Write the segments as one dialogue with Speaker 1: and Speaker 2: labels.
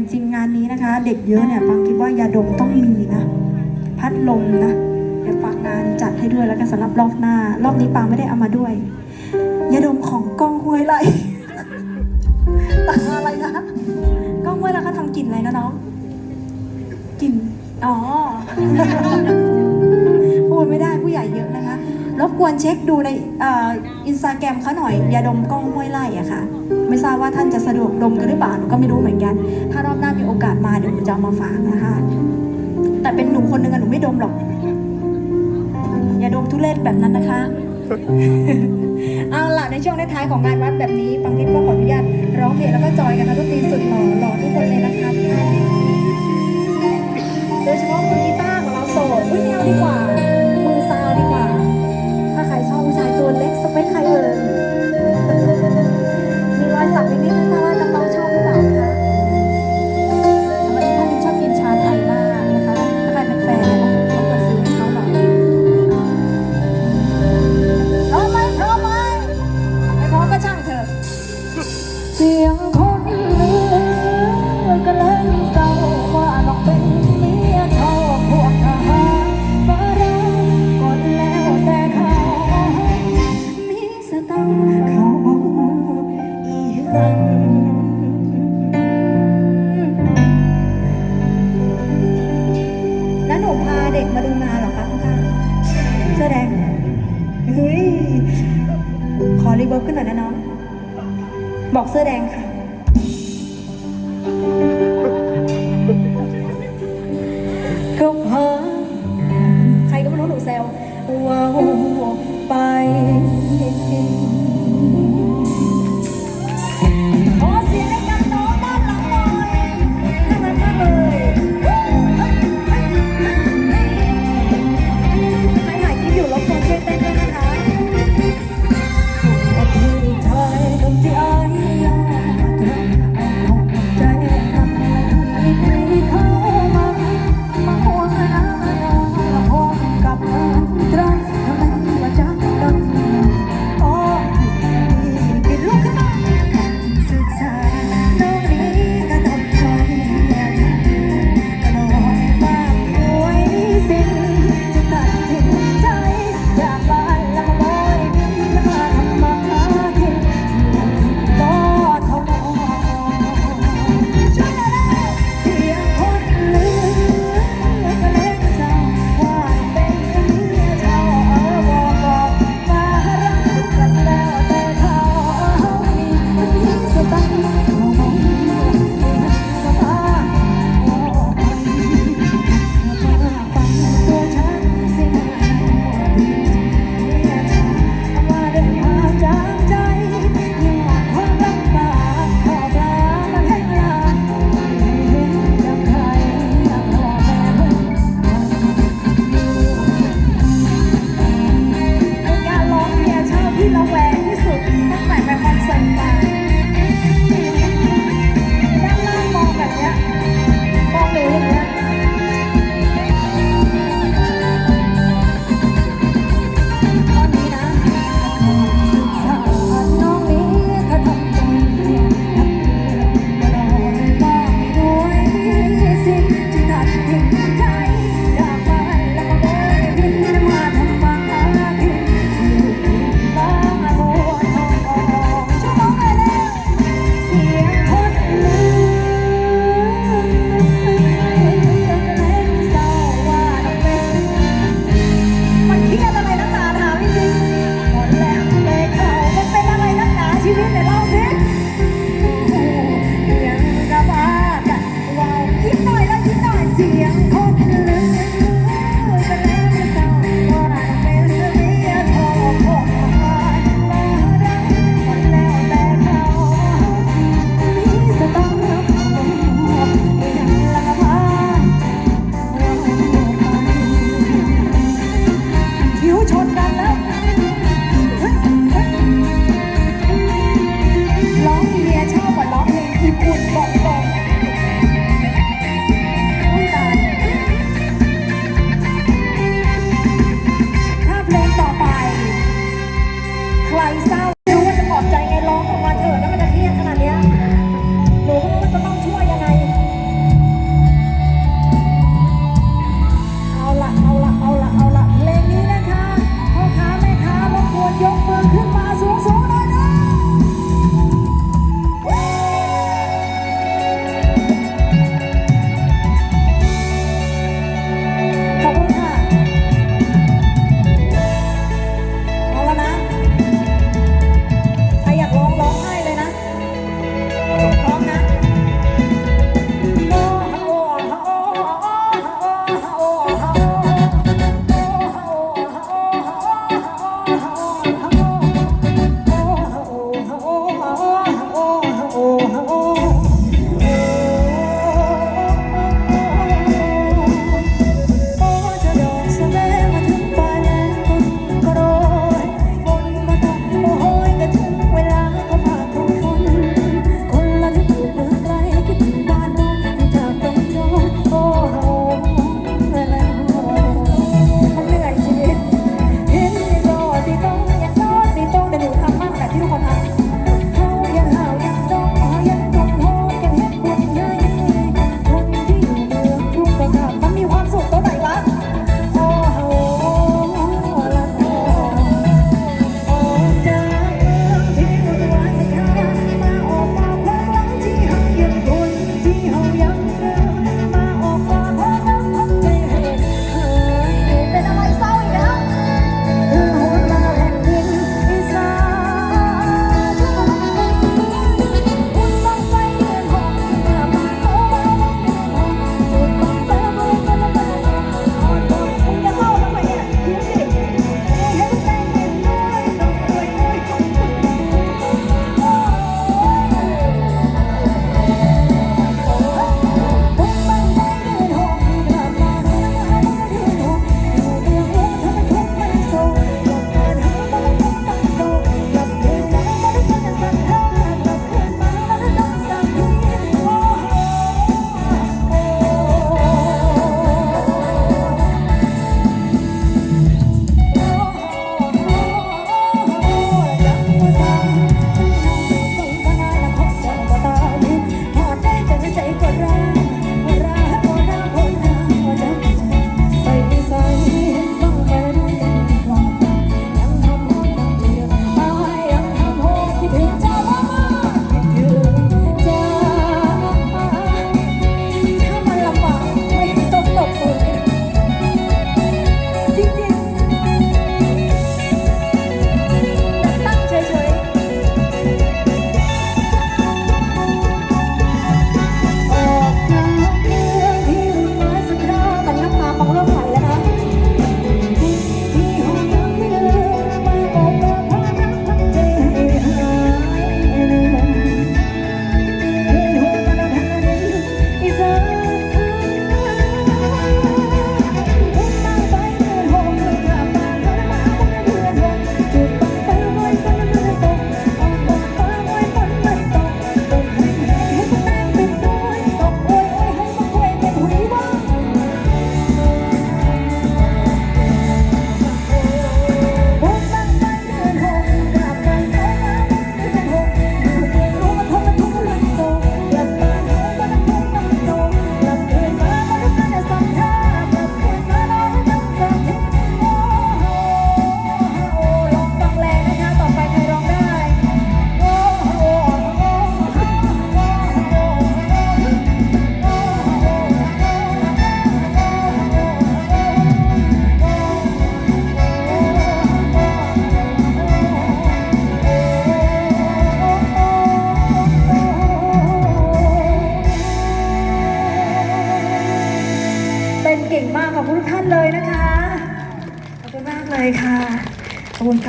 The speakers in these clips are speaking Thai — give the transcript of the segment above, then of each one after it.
Speaker 1: จริงงานนี้นะคะ เด็กเยอะเนี่ยปังคิดว่ายาดมต้องมีนะ พัดลมนะเดี๋ยวฝากงานจัดให้ด้วยแล้วกันสำหรับรอบหน้า รอบนี้ปังไม่ได้เอามาด้วยยาดมของกล้องห้วยไร่ตาอะไรนะกล้องห้วยไร่เขาทำกลิ่นอะไรนะน้องกลิ่นอ๋อพูดไม่ได้ผู้ใหญ่เยอะนะคะ รบกวนเช็คดูในอินสตาแกรมเขาหน่อยยาดมกล้องห้วยไร่อะค่ะ ไม่ทราบว่าท่านจะสะดวกดมกันหรือเปล่าหนูก็ไม่รู้เหมือนกัน ถ้ารอบหน้ามีโอกาสมาเดี๋ยวหนูจะมาฝากนะคะ แต่เป็นหนูคนหนึ่งอะหนูไม่ดมหรอกอย่าดมทุเรศแบบนั้นนะคะ เอาล่ะในช่วงท้ายของงานวัดแบบนี้ปังทิพย์ก็ขออนุญาตร้องเพลงแล้วก็จอยกันนะดนตรีสุดหล่อหล่อทุกคนเลยนะคะาเด็กมาดูงานเหรอคะข้างๆเสื้อแดงเฮ้ยขอรีเวิร์บขึ้นหน่อยนะน้อง บอกเสื้อแดงค่ะ ก็พาใครก็ไม่รู้หนูแซวว้าวไป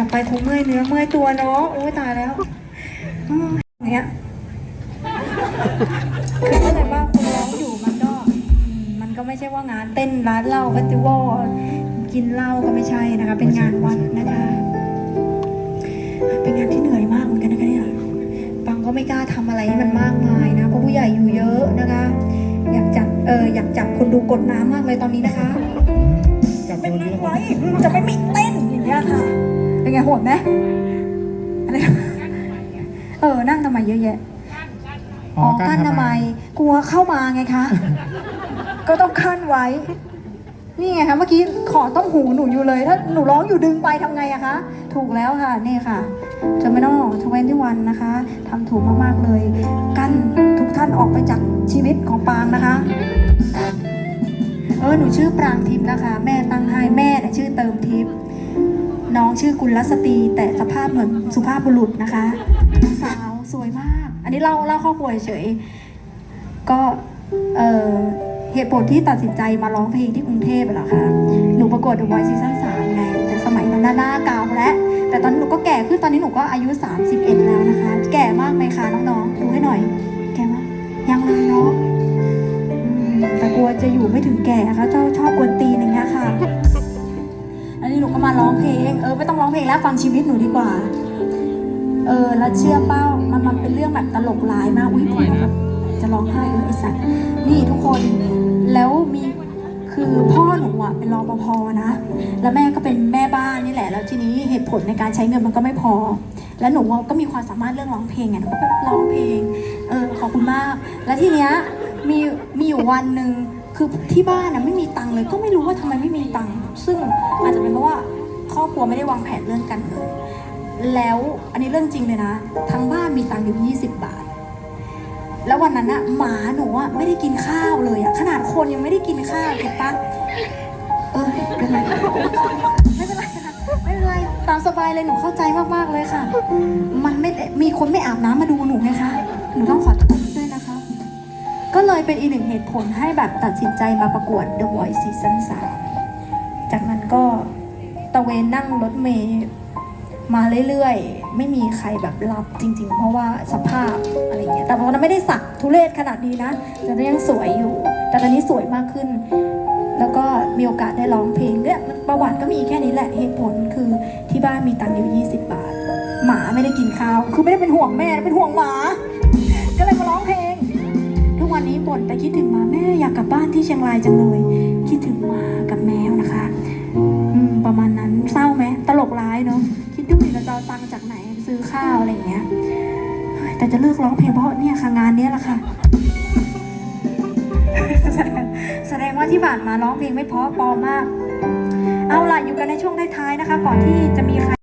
Speaker 1: ขอบคุณกลับไปคงเมื่อยเนื้อเมื่อยตัวเนาะโอ้ยตายแล้วอืมอย่างเงี้ยคือเข้าใจว่าคนร้องอยู่มันก็อืมมันก็ไม่ใช่ว่างานเต้นร้านเหล้าเฟสติวัลกินเหล้าก็ไม่ใช่นะคะ เป็นงานวัดนะคะ เป็นงานที่เหนื่อยมากเหมือนกันนะคะเนี่ยปังก็ไม่กล้าทำอะไรให้มันมากมายนะเพราะผู้ใหญ่อยู่เยอะนะคะ อยากจับเอออยากจับคนดูกดน้ำมากเลยตอนนี้นะคะ
Speaker 2: จับ
Speaker 1: ไม่
Speaker 2: โยน
Speaker 1: นั่
Speaker 2: เย
Speaker 1: ง
Speaker 2: อะ
Speaker 1: ไว้จะไม่มีเต้นอย่างเงี้ยค่ะ เป็นไงโหดไหมอะไรเออ นั่งทำไมเยอะแยะอ๋อกั้นทำไม กลัวเข้ามาไงคะ ก็ต้องขั้นไว้ นี่ไงคะ เมื่อกี้ขอต้องหูหนูอยู่เลย ถ้าหนูร้องอยู่ดึงไปทำไงอะคะ ถูกแล้วค่ะ นี่ค่ะเทอร์มินอลทเวนตี้วันนะคะทำถูกมากๆเลย กั้นทุกท่านออกไปจากชีวิตของปางนะคะ เออ หนูชื่อปรางทิพย์นะคะ แม่ตั้งให้แม่เนี่ยชื่อเติมทิพย์ น้องชื่อกุลสตรีแต่สภาพเหมือนสุภาพบุรุษนะคะสาวสวยมาก อันนี้เล่าเล่าครอบครัวเฉยก็เออเหตุผลที่ตัดสินใจมาร้องเพลงที่กรุงเทพเหรอคะหนูประกวด The Voice ซีซั่น3ไงแต่สมัยนั้นหน้าเก่าแล้ว แต่ตอนนี้หนูก็แก่ขึ้นตอนนี้หนูก็อายุ 31 แล้วนะคะ แก่มากไหมคะน้องๆดูให้หน่อย แก่มากยังเลยเนาะแต่กลัวจะอยู่ไม่ถึงแก่ค่ะเจ้าชอบกวนตีนอย่างเงี้ยค่ะ นนี้หนูก็มาร้องเพลง เออไม่ต้องร้องเพลงแล้วฟังชีวิตหนูดีกว่า เออแล้วเชื่อเป้ามันมันเป็นเรื่องแบบตลกร้ายมาก อุ้ยผมแบบจะร้องไห้เลยไอ้สัตว์นี่ทุกคน แล้วมีคือพ่อหนูอะเป็นรปภนะ แล้วแม่ก็เป็นแม่บ้านนี่แหละ แล้วทีนี้เหตุผลในการใช้เงินมันก็ไม่พอ แล้วหนูอะก็มีความสามารถเรื่องร้องเพลงไงหนูก็ไปร้องเพลง เออขอบคุณมาก แล้วทีเนี้ยมีมีอยู่วันหนึ่ง คือที่บ้านนะไม่มีตังค์เลย ก็ไม่รู้ว่าทำไมไม่มีตังค์ซึ่งอาจจะเป็นเพราะว่าครอบครัวไม่ได้วางแผนเรื่องการเงินแล้วอันนี้เรื่องจริงเลยนะทั้งบ้านมีตังค์อยู่ 20 บาท แล้ววันนั้นอะหมาหนูอะไม่ได้กินข้าวเลยอะขนาดคนยังไม่ได้กินข้าวเก็บปะเออไม่เป็นไรไม่เป็นไรค่ะไม่เป็นไรตามสบายเลยหนูเข้าใจมากๆเลยค่ะ มันไม่ได้มีคนไม่อาบน้ำมาดูหนูไงคะหนูต้องขอโทษด้วยนะ ก็เลยเป็นอีกหนึ่งเหตุผลให้แบบตัดสินใจมาประกวด The Voice Season 3จากนั้นก็ตะเวนนั่งรถเมย์มาเรื่อยๆ ไม่มีใครแบบรับจริง ๆ เพราะว่าสภาพอะไรเงี้ย แต่ตอนนั้นไม่ได้สักทุเรศขนาดนี้นะ แต่ก็ยังสวยอยู่ แต่ตอนนี้สวยมากขึ้น แล้วก็มีโอกาสได้ร้องเพลงเนี่ยประวัติก็มีแค่นี้แหละ เหตุผลคือที่บ้านมีตังค์อยู่ 20 บาท หมาไม่ได้กินข้าว คือไม่ได้เป็นห่วงแม่ เป็นห่วงหมา วันนี้บ่นแต่คิดถึงหมาแม่อยากกลับบ้านที่เชียงรายจังเลย คิดถึงหมากับแมวนะคะอืมประมาณนั้นเศร้าไหมตลกร้ายเนาะคิดดูดิเราจะเอาตังค์จากไหนซื้อข้าวอะไรอย่างเงี้ยแต่จะเลิกร้องเพลงเพราะเนี่ยค่ะงานเนี้ยแหละค่ะแสดงแสดงว่าที่ผ่านมาร้องเพลงไม่เพราะปอมาก เอาล่ะอยู่กันในช่วงท้ายๆนะคะ ก่อนที่จะมีใคร